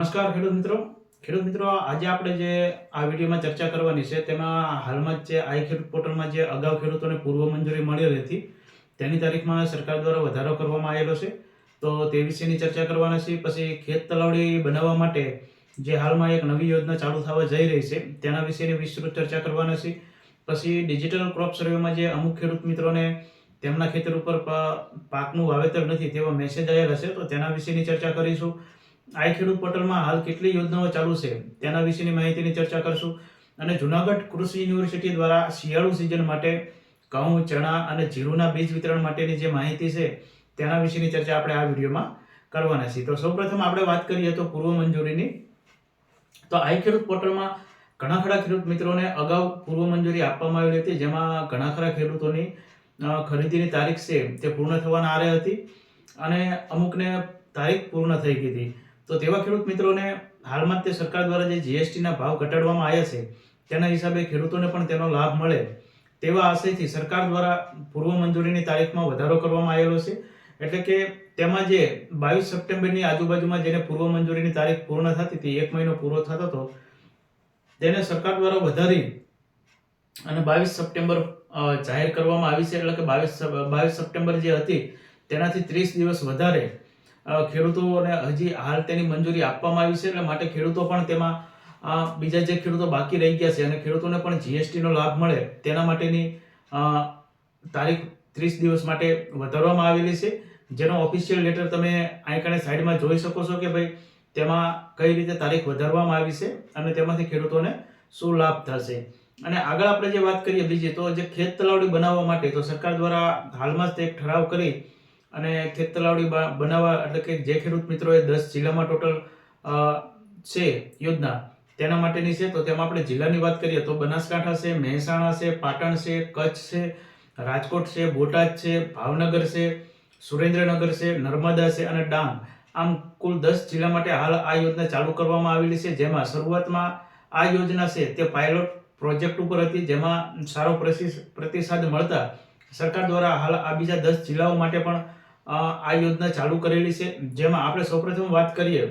નમસ્કાર ખેડૂત મિત્રો. ખેડૂત મિત્રો, આજે આપણે જે આ વિડીયોમાં ચર્ચા કરવાની છે, તેમાં હાલમાં જ જે આઈ ખેડૂત પોર્ટલમાં જે અગાઉ ખેડૂતોને પૂર્વ મંજૂરી મળેલી હતી, તેની તારીખમાં સરકાર દ્વારા વધારો કરવામાં આવેલો છે. તો તે વિશેની ચર્ચા કરવાના છે પછી ખેત તલાવડી બનાવવા માટે જે હાલમાં એક નવી યોજના ચાલુ થવા જઈ રહી છે, તેના વિશેની વિસ્તૃત ચર્ચા કરવાના છે પછી ડિજિટલ ક્રોપ સર્વેમાં જે અમુક ખેડૂત મિત્રોને તેમના ખેતર ઉપર પાકનું વાવેતર નથી તેવા મેસેજ આવેલા છે, તો તેના વિશેની ચર્ચા કરીશું. આઈ ખેડૂત પોર્ટલમાં હાલ કેટલી યોજનાઓ ચાલુ છે તેના વિશેની માહિતીની ચર્ચા કરશું. અને જુનાગઢ કૃષિ યુનિવર્સિટી દ્વારા શિયાળુ સિઝન માટે ઘઉં, ચણા અને જીરુના બીજ વિતરણ માટેની જે માહિતી છે તેના વિશેની ચર્ચા આપણે આ વિડીયોમાં કરવાના છીએ. તો સૌપ્રથમ આપણે વાત કરીએ તો પૂર્વ મંજૂરીની. તો આઈ ખેડૂત પોર્ટલમાં ઘણા ખરા ખેડૂત મિત્રોને અગાઉ પૂર્વ મંજૂરી આપવામાં આવેલી હતી, જેમાં ઘણા ખરા ખેડૂતોની ખરીદીની તારીખ છે તે પૂર્ણ થવાના આરે હતી અને અમુકને તારીખ પૂર્ણ થઈ ગઈ હતી. તો તેવા ખેડૂત મિત્રોને હાલમાં તે સરકાર દ્વારા જે જીએસટીના ભાવ ઘટાડવામાં આવ્યા છે, તેના હિસાબે ખેડૂતોને પણ તેનો લાભ મળે તેવા આશયથી સરકાર દ્વારા પૂર્વ મંજૂરીની તારીખમાં વધારો કરવામાં આવેલો છે. એટલે કે તેમાં જે બાવીસ સપ્ટેમ્બરની આજુબાજુમાં જેને પૂર્વ મંજૂરીની તારીખ પૂર્ણ થતી હતી, એક મહિનો પૂરો થતો હતો, તેને સરકાર દ્વારા વધારી અને બાવીસ સપ્ટેમ્બર જાહેર કરવામાં આવી છે. એટલે કે બાવીસ બાવીસ સપ્ટેમ્બર જે હતી, તેનાથી ત્રીસ દિવસ વધારે ખેડૂતોને હજી હાલ તેની મંજૂરી આપવામાં આવી છે, એટલે માટે ખેડૂતો પણ તેમાં બીજા જે ખેડૂતો બાકી રહી ગયા છે અને ખેડૂતોને પણ જીએસટીનો લાભ મળે, તેના માટેની તારીખ ત્રીસ દિવસ માટે વધારવામાં આવેલી છે. જેનો ઓફિશિયલ લેટર તમે અહીં કણે સાઈડમાં જોઈ શકો છો કે ભાઈ, તેમાં કઈ રીતે તારીખ વધારવામાં આવી છે અને તેમાંથી ખેડૂતોને શું લાભ થશે. અને આગળ આપણે જે વાત કરીએ બીજી, તો જે ખેત તલાવડી બનાવવા માટે, તો સરકાર દ્વારા હાલમાં જ તે એક ઠરાવ કરી અને ખેત તલાવડી બનાવવા એટલે કે જે ખેડૂત મિત્રોએ દસ જિલ્લામાં ટોટલ છે યોજના, તેના માટેની છે. તો તેમાં આપણે જિલ્લાની વાત કરીએ તો બનાસકાંઠા છે, મહેસાણા છે, પાટણ છે, કચ્છ છે, રાજકોટ છે, બોટાદ છે, ભાવનગર છે, સુરેન્દ્રનગર છે, નર્મદા છે અને ડાંગ. આમ કુલ દસ જિલ્લા માટે હાલ આ યોજના ચાલુ કરવામાં આવેલી છે. જેમાં શરૂઆતમાં આ યોજના છે તે પાયલોટ પ્રોજેક્ટ ઉપર હતી, જેમાં સારો પ્રતિસાદ મળતા સરકાર દ્વારા હાલ આ બીજા દસ જિલ્લાઓ માટે પણ આ યોજના ચાલુ કરેલી છે. જેમાં આપણે સૌપ્રથમ વાત કરીએ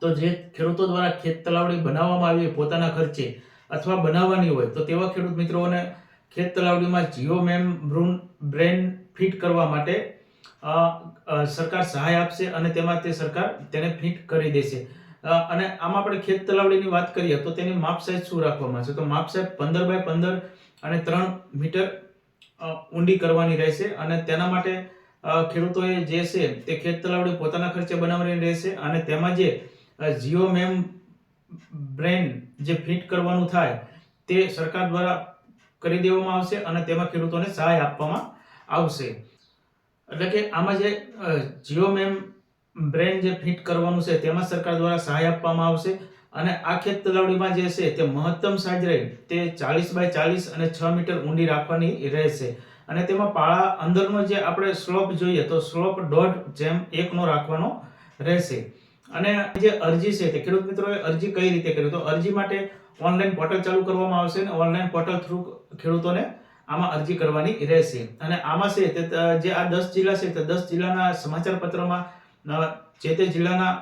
તો જે ખેડૂતો દ્વારા ખેત તલાવડી બનાવવામાં આવી હોય પોતાના ખર્ચે અથવા બનાવવાની હોય તો તેવા ખેડૂત મિત્રોને ખેત તલાવડીમાં geomembrane fit કરવા માટે સરકાર સહાય આપશે અને તેમાં તે સરકાર તેને ફિટ કરી દેશે. અને આમાં આપણે ખેત તલાવડીની વાત કરીએ તો તેની માપ સાઈઝ શું રાખવામાં છે? તો માપ સાઈઝ પંદર બાય પંદર અને ત્રણ મીટર ઊંડી કરવાની રહેશે અને તેના માટે ખેડૂતોએ જે છે તે ખેત તલાવડી પોતાના ખર્ચે બનાવવાની રહેશે અને તેમાં જે જીઓ મેમ બ્રેન જે ફિટ કરવાનું થાય તે સરકાર દ્વારા કરી દેવામાં આવશે અને તેમાં ખેડૂતોને સહાય આપવામાં આવશે. એટલે કે આમાં જે જીઓ મેમ બ્રેન જે ફિટ કરવાનું છે તેમાં સરકાર દ્વારા સહાય આપવામાં આવશે અને આ ખેત તલાવડીમાં જે છે તે મહત્તમ સાજ રહે તે ચાલીસ બાય ચાલીસ અને છ મીટર ઊંડી રાખવાની રહેશે. અને તેમાં પાળા અંદરનો જે આપણે સ્લોપ જોઈએ તો સ્લોપ દોઢ જેમ એકનો રાખવાનો રહેશે. અને જે અરજી છે તે ખેડૂત મિત્રોએ અરજી કઈ રીતે કરી? તો અરજી માટે ઓનલાઈન પોર્ટલ ચાલુ કરવામાં આવશે અને ઓનલાઈન પોર્ટલ થ્રુ ખેડૂતોને આમાં અરજી કરવાની રહેશે. અને આમાં છે તે જે આ દસ જિલ્લા છે તે દસ જિલ્લાના સમાચાર પત્રમાં જે તે જિલ્લાના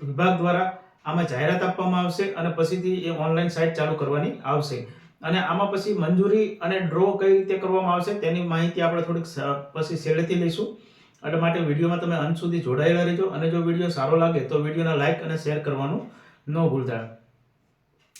વિભાગ દ્વારા આમાં જાહેરાત આપવામાં આવશે અને પછીથી એ ઓનલાઈન સાઇટ ચાલુ કરવાની આવશે. અને આમાં પછી મંજૂરી અને ડ્રો કઈ રીતે કરવામાં આવશે તેની માહિતી આપણે થોડીક પછી છેલ્લેથી લઈશું. એટલે માટે વિડીયોમાં તમે અંત સુધી જોડાયેલા રહેજો અને જો વીડિયો સારો લાગે તો વિડીયોને લાઇક અને શેર કરવાનું ન ભૂલતા.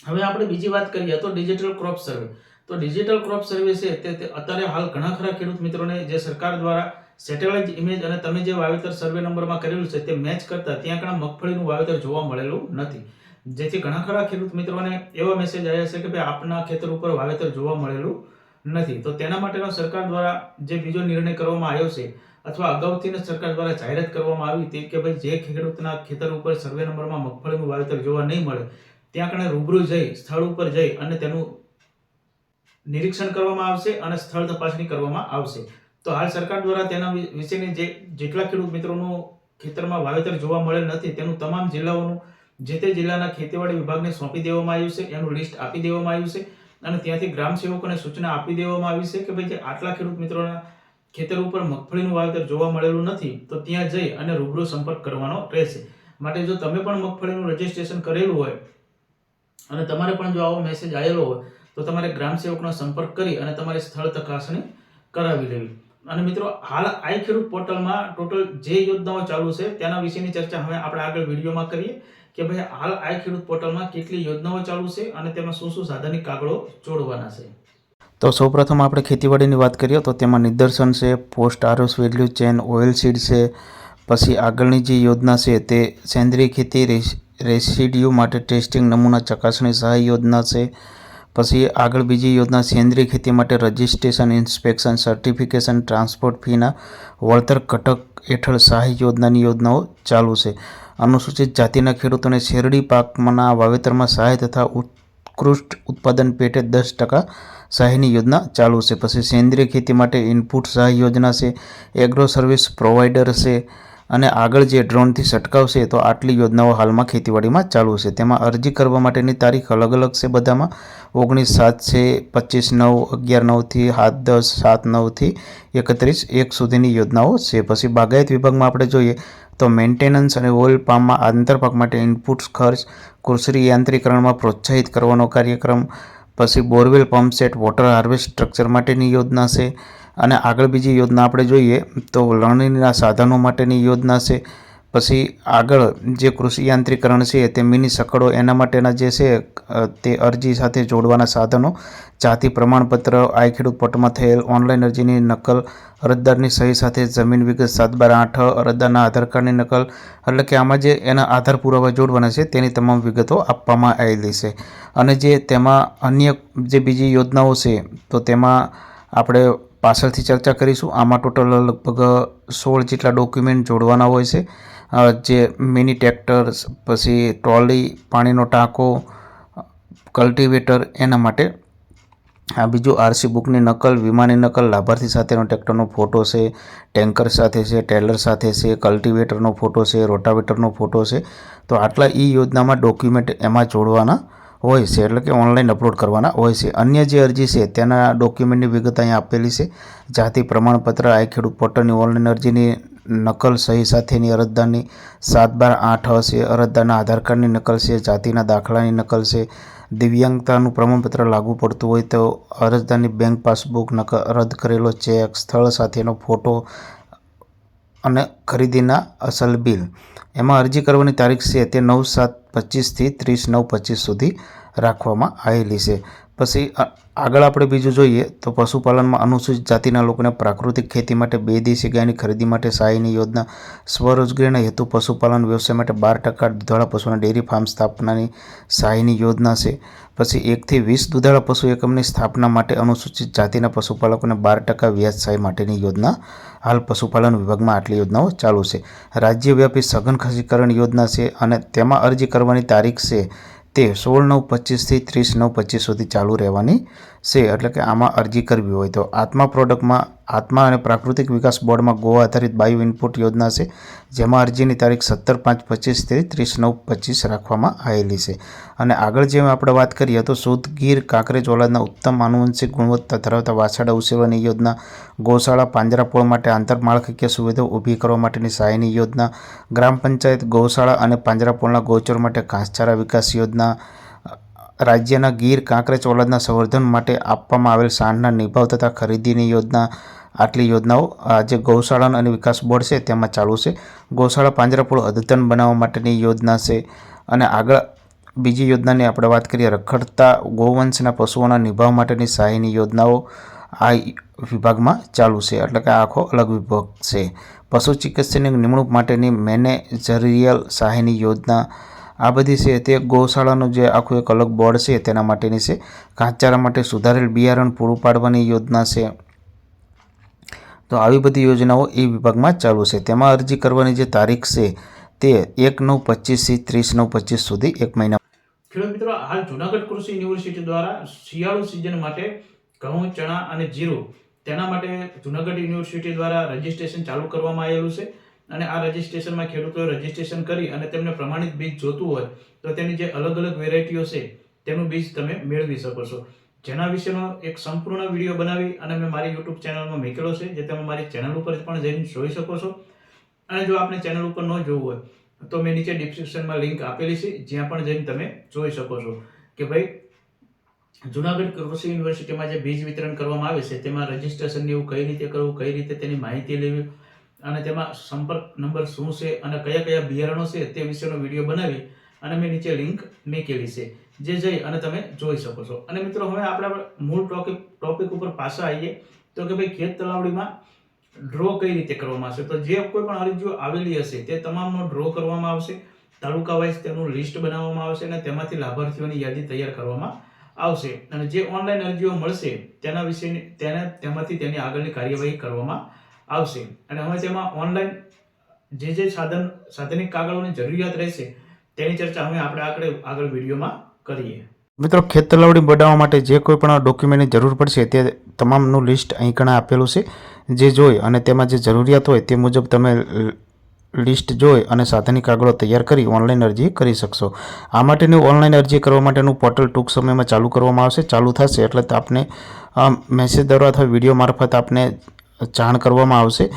હવે આપણે બીજી વાત કરીએ તો ડિજિટલ ક્રોપ સર્વે તો ડિજિટલ ક્રોપ સર્વે છે તે અત્યારે હાલ ઘણા ખરા ખેડૂત મિત્રોને જે સરકાર દ્વારા સેટેલાઇટ ઇમેજ અને તમે જે વાવેતર સર્વે નંબરમાં કરેલું છે તે મેચ કરતા ત્યાં ઘણા મગફળીનું વાવેતર જોવા મળેલું નથી. જેથી ઘણા ખરા ખેડૂત મિત્રોને એવા મેસેજ આવ્યા છે કે ભાઈ આપના ખેતર ઉપર વાવેતર જોવા મળેલું નથી. તો તેના માટેનો સરકાર દ્વારા જે બીજો નિર્ણય કરવામાં આવ્યો છે અથવા અગાઉથી સરકાર દ્વારા જાહેરાત કરવામાં આવી હતી કે ભાઈ જે ખેડૂતના ખેતર ઉપર સર્વે નંબરમાં મગફળીનું વાવેતર જોવા નહીં મળે, ત્યાં કણે રૂબરૂ જઈ, સ્થળ ઉપર જઈ અને તેનું નિરીક્ષણ કરવામાં આવશે અને સ્થળ તપાસણી કરવામાં આવશે. તો હાલ સરકાર દ્વારા તેના વિશેની જે, જેટલા ખેડૂત મિત્રોનું ખેતરમાં વાવેતર જોવા મળેલ નથી, તેનું તમામ જિલ્લાઓનું જે તે જિલ્લાના ખેતીવાડી વિભાગને સોંપી દેવામાં આવ્યું છે, એનું લિસ્ટ આપી દેવામાં આવ્યું છે અને ત્યાંથી ગ્રામ સેવકોને સૂચના આપી દેવામાં આવી છે કે ભાઈ જે આટલા ખેડૂત મિત્રોના ખેતર ઉપર મગફળીનું વાવેતર જોવા મળેલું નથી, તો ત્યાં જઈ અને રૂબરૂ સંપર્ક કરવાનો રહેશે. માટે જો તમે પણ મગફળીનું રજીસ્ટ્રેશન કરેલું હોય અને તમારે પણ જો આવો મેસેજ આવેલો હોય, તો તમારે ગ્રામ સેવકનો સંપર્ક કરી અને તમારી સ્થળ તકાસણી કરાવી લેવી. અને મિત્રો, હાલ આઈ ખેડૂત પોર્ટલમાં ટોટલ જે યોજનાઓ ચાલુ છે, તેના વિશેની ચર્ચા હવે આપણે આગળ વિડીયોમાં કરીએ. કે ભાઈ હાલ આ ખેડૂત પોર્ટલમાં કેટલી યોજનાઓ ચાલુ છે અને તેમાં શું શું સાધનિક કાગળો જોડવાના છે? તો સૌપ્રથમ આપણે ખેતીવાડીની વાત કરીએ તો તેમાં નિદર્શન છે, post harvest value chain, oil seed છે, પછી આગળની જે યોજના છે તે સેન્દ્રિય ખેતી રેસ, રેસિડ્યુ માટે ટેસ્ટિંગ નમૂના ચકાસણી સહાય યોજના છે, પછી આગળ બીજી યોજના સેન્દ્રિય ખેતી માટે રજિસ્ટ્રેશન, ઇન્સ્પેક્શન, સર્ટિફિકેશન, ટ્રાન્સપોર્ટ ફીના વળતર ઘટક હેઠળ સહાય યોજનાની યોજનાઓ ચાલુ છે. અનુસૂચિત જાતિના ખેડૂતોને શેરડી પાકના વાવેતરમાં સહાય તથા ઉત્કૃષ્ટ ઉત્પાદન પેટે દસ ટકા સહાયની યોજના ચાલુ છે. પછી સેન્દ્રિય ખેતી માટે ઇનપુટ સહાય યોજના છે, એગ્રો સર્વિસ પ્રોવાઈડર છે અને આગળ જે ડ્રોનથી છંટકાવ છે તો આટલી યોજનાઓ હાલમાં ખેતીવાડીમાં ચાલુ છે. તેમાં અરજી કરવા માટેની તારીખ અલગ અલગ છે બધામાં. ઓગણીસ સાત છે, પચીસ નવ, અગિયાર નવથી સાત દસ, સાત નવથી એકત્રીસ, એક સુધીની યોજનાઓ છે. પછી બાગાયત વિભાગમાં આપણે જોઈએ તો મેન્ટેનન્સ અને ઓઇલ પામમાં આંતરપાક માટે ઇનપુટ્સ ખર્ચ કૃષિ યાંત્રિકરણમાં પ્રોત્સાહિત કરવાનો કાર્યક્રમ, પછી borewell pump set water harvest structure માટેની યોજના છે અને આગળ બીજી યોજના આપણે જોઈએ તો લણણીના સાધનો માટેની યોજના છે. પછી આગળ જે કૃષિ યાંત્રિકરણ છે તે મિની સકડો એના માટેના જે છે તે અરજી સાથે જોડવાના સાધનો, જાતિ પ્રમાણપત્ર આઈ ખેડૂત પટમાં થયેલ ઓનલાઈન અરજીની નકલ, અરજદારની સહી સાથે જમીન વિગત સાત બાર આઠ, અરજદારના આધાર કાર્ડની નકલ, એટલે કે આમાં જે એના આધાર પુરાવા જોડવાના છે તેની તમામ વિગતો આપવામાં આવેલી છે. અને જે તેમાં અન્ય જે બીજી યોજનાઓ છે, તો તેમાં આપણે પાછળથી ચર્ચા કરીશું. આમાં ટોટલ લગભગ સોળ જેટલા ડોક્યુમેન્ટ જોડવાના હોય છે. જે મિની ટ્રેક્ટર્સ, પછી ટ્રોલી, પાણીનો ટાંકો, કલ્ટિવેટર એના માટે આ બીજું આરસી બુકની નકલ વીમાની નકલ, લાભાર્થી સાથેનો ટ્રેક્ટરનો ફોટો છે, ટેન્કર સાથે છે ટેલર સાથે છે, કલ્ટિવેટરનો ફોટો છે, રોટાવેટરનો ફોટો છે. તો આટલા ઈ યોજનામાં ડોક્યુમેન્ટ એમાં જોડવાના હોય છે, એટલે કે ઓનલાઈન અપલોડ કરવાના હોય છે. અન્ય જે અરજી છે, તેના ડોક્યુમેન્ટની વિગત અહીંયા આપેલી છે. જાતિ, પ્રમાણપત્ર, આઈ ખેડૂત પોર્ટલની ઓનલાઈન અરજીની નકલ, સહી સાથેની અરજદારની સાત બાર આઠ હશે. અરજદારના આધાર કાર્ડની નકલ છે, જાતિના દાખલાની નકલ છે. દિવ્યાંગતાનું પ્રમાણપત્ર લાગુ પડતું હોય તો અરજદારની બેંક પાસબુક નકલ રદ કરેલો ચેક સ્થળ સાથેનો ફોટો અને ખરીદીના અસલ બિલ એમાં અરજી કરવાની તારીખ છે તે નવ સાત પચીસથી ત્રીસ નવ પચીસ સુધી રાખવામાં આવેલી છે. પછી આગળ આપણે બીજું જોઈએ તો પશુપાલનમાં અનુસૂચિત જાતિના લોકોને પ્રાકૃતિક ખેતી માટે બે દેશી ગાયની ખરીદી માટે સહાયની યોજના, સ્વરોજગારીના હેતુ પશુપાલન, વ્યવસાય માટે બાર ટકા દુધાળા પશુના ડેરી ફાર્મ સ્થાપનાની સહાયની યોજના છે. પછી એકથી વીસ દુધાળા પશુ એકમની સ્થાપના માટે અનુસૂચિત જાતિના પશુપાલકોને બાર ટકા વ્યાજ સહાય માટેની યોજના હાલ પશુપાલન વિભાગમાં આટલી યોજનાઓ ચાલુ છે. રાજ્યવ્યાપી સઘન ખસીકરણ યોજના છે અને તેમાં અરજી કરવાની તારીખ છે તે સોળ નવ પચીસથી ત્રીસ નવ પચીસ સુધી ચાલુ રહેવાની છે. એટલે કે આમાં અરજી કરવી હોય તો આત્મા પ્રોડક્ટમાં આત્મા અને પ્રાકૃતિક વિકાસ બોર્ડમાં ગો આધારિત બાયો ઇનપુટ યોજના છે, જેમાં અરજીની તારીખ સત્તર પાંચ પચીસથી ત્રીસ નવ પચીસ રાખવામાં આવેલી છે. અને આગળ જેમ આપણે વાત કરીએ તો શુદ્ધ ગીર કાંકરેજ ઓલાદના ઉત્તમ આનુવંશિક ગુણવત્તા ધરાવતા વાછાડા ઉછેરવાની યોજના, ગૌશાળા પાંજરાપોળ માટે આંતરમાળખાકીય સુવિધાઓ ઊભી કરવા માટેની સહાયની યોજના, ગ્રામ પંચાયત ગૌશાળા અને પાંજરાપોળના ગૌચર માટે ઘાસચારા વિકાસ યોજના, રાજ્યના ગીર કાંકરેજ ઓલાદના સંવર્ધન માટે આપવામાં આવેલ સાંઢના નિભાવ તથા ખરીદીની યોજના આટલી યોજનાઓ જે ગૌશાળા અને વિકાસ બોર્ડ છે, તેમાં ચાલુ છે. ગૌશાળા પાંજરાપોળ અદ્યતન બનાવવા માટેની યોજના છે અને આગળ બીજી યોજનાની આપણે વાત કરીએ, રખડતા ગૌવંશના પશુઓના નિભાવ માટેની સહાયની યોજનાઓ આ વિભાગમાં ચાલુ છે. એટલે કે આખો અલગ વિભાગ છે. પશુ ચિકિત્સકની નિમણૂક માટેની મેનેજરિયલ સહાયની યોજના આ બધી છે. તે ગૌશાળાનું જે આખું એક અલગ બોર્ડ છે, તેના માટેની છે. ઘાસચારા માટે સુધારેલ બિયારણ પૂરું પાડવાની યોજના છે. તો આવી બધી યોજનાઓ એ વિભાગમાં ચાલુ છે. તેમાં અરજી કરવાની જે તારીખ છે તે એક નવ પચીસથી ત્રીસ નવ પચીસ સુધી એક મહિના ખેડૂત મિત્રો, હાલ જુનાગઢ કૃષિ યુનિવર્સિટી દ્વારા શિયાળુ સિઝન માટે ઘઉં, ચણા અને જીરું તેના માટે જુનાગઢ યુનિવર્સિટી દ્વારા રજીસ્ટ્રેશન ચાલુ કરવામાં આવેલું છે અને આ રજિસ્ટ્રેશનમાં ખેડૂતોએ રજીસ્ટ્રેશન કરી અને તેમને પ્રમાણિત બીજ જોતું હોય તો તેની જે અલગ અલગ વેરાયટીઓ છે તેનું બીજ તમે મેળવી શકો છો. જેના વિશેનો એક સંપૂર્ણ વીડિયો બનાવી અને મેં મારી યુટ્યુબ ચેનલમાં મૂકેલો છે, જે તમે મારી ચેનલ ઉપર પણ જઈને જોઈ શકો છો. અને જો આપણે ચેનલ ઉપર ન જોવું હોય, તો મેં નીચે ડિસ્ક્રિપ્શનમાં લિંક આપેલી છે, જ્યાં પણ જઈને તમે જોઈ શકો છો. કે ભાઈ, જુનાગઢ કૃષિ યુનિવર્સિટીમાં જે બીજ વિતરણ કરવામાં આવે છે, તેમાં રજિસ્ટ્રેશન એવું કઈ રીતે કરવું, કઈ રીતે તેની માહિતી લેવી, અને તેમાં સંપર્ક નંબર શું છે, અને કયા કયા બિયારણો છે, તે વિશેનો વીડિયો બનાવી અને મેં નીચે લિંક કેવી છે. જે જઈ અને તમે જોઈ શકો છો. અને મિત્રો, હવે આપણે મૂળ ટોપિક ટોપિક ઉપર પાછા આવીએ. તો કે ભાઈ, ખેત તલાવડીમાં ડ્રો કઈ રીતે કરવામાં આવશે? તો જે કોઈ પણ અરજીઓ આવેલી હશે, તે તમામનો ડ્રો કરવામાં આવશે. તાલુકા વાઇઝ તેનું લિસ્ટ બનાવવામાં આવશે અને તેમાંથી લાભાર્થીઓની યાદી તૈયાર કરવામાં આવશે. અને જે ઓનલાઈન અરજીઓ મળશે, તેના વિશેની તેને તેમાંથી તેની આગળની કાર્યવાહી કરવામાં આવશે. અને હવે તેમાં ઓનલાઈન જે જે સાધન સાધનિક કાગળોની જરૂરિયાત રહેશે, તેની ચર્ચા હવે આપણે આગળ આગળ વિડીયોમાં કરીએ. મિત્રો ખેત તલાવડી બનાવવા માટે જે કોઈ પણ ડોક્યુમેન્ટની જરૂર પડશે તે તમામનું લિસ્ટ અહીં કણે આપેલું છે. જે જોઈ અને તેમાં જે જરૂરિયાત હોય તે મુજબ તમે લિસ્ટ જોઈ અને સાધનની કાગળો તૈયાર કરી ઓનલાઈન અરજી કરી શકશો. આ માટેની ઓનલાઈન અરજી કરવા માટેનું પોર્ટલ ટૂંક સમયમાં ચાલુ કરવામાં આવશે. ચાલુ થશે એટલે આપને મેસેજ દ્વારા અથવા વીડિયો મારફત આપને જાણ કરવામાં આવશે.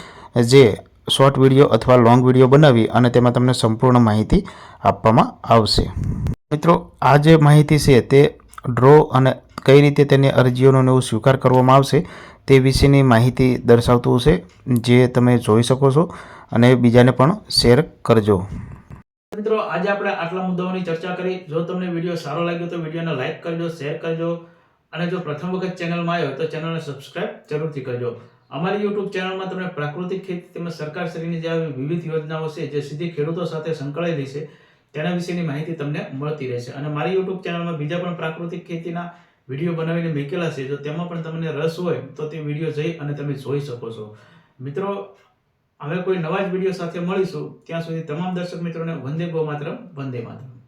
જે શોર્ટ વીડિયો અથવા લોંગ વીડિયો બનાવી અને તેમાં તમને સંપૂર્ણ માહિતી આપવામાં આવશે. મિત્રો, આ જે માહિતી છે તે ડ્રો અને કઈ રીતે તેની અરજીઓનો એવું સ્વીકાર કરવામાં આવશે તે વિશેની માહિતી દર્શાવતું છે જે તમે જોઈ શકો છો અને બીજાને પણ શેર કરજો. મિત્રો, આજે આપણે આટલા મુદ્દાઓની ચર્ચા કરી. જો તમને વીડિયો સારો લાગ્યો તો વિડીયોને લાઈક કરજો, શેર કરજો અને જો પ્રથમ વખત ચેનલમાં આવ્યો તો ચેનલને સબસ્ક્રાઇબ જરૂરથી કરજો. અમારી યુટ્યુબ ચેનલમાં તમને પ્રાકૃતિક ખેતી તેમજ સરકારશ્રીની જે વિવિધ યોજનાઓ છે, જે સીધી ખેડૂતો સાથે સંકળાયેલી છે તેના વિશેની માહિતી તમને મળતી રહેશે. અને મારી યુટ્યુબ ચેનલમાં બીજા પણ પ્રાકૃતિક ખેતીના વીડિયો બનાવીને મૂકેલા છે જો તેમાં પણ તમને રસ હોય, તો તે વીડિયો જઈ અને તમે જોઈ શકો છો. મિત્રો, હવે કોઈ નવા જ વીડિયો સાથે મળીશું. ત્યાં સુધી તમામ દર્શક મિત્રોને વંદે ગો માત્ર વંદે માતરમ.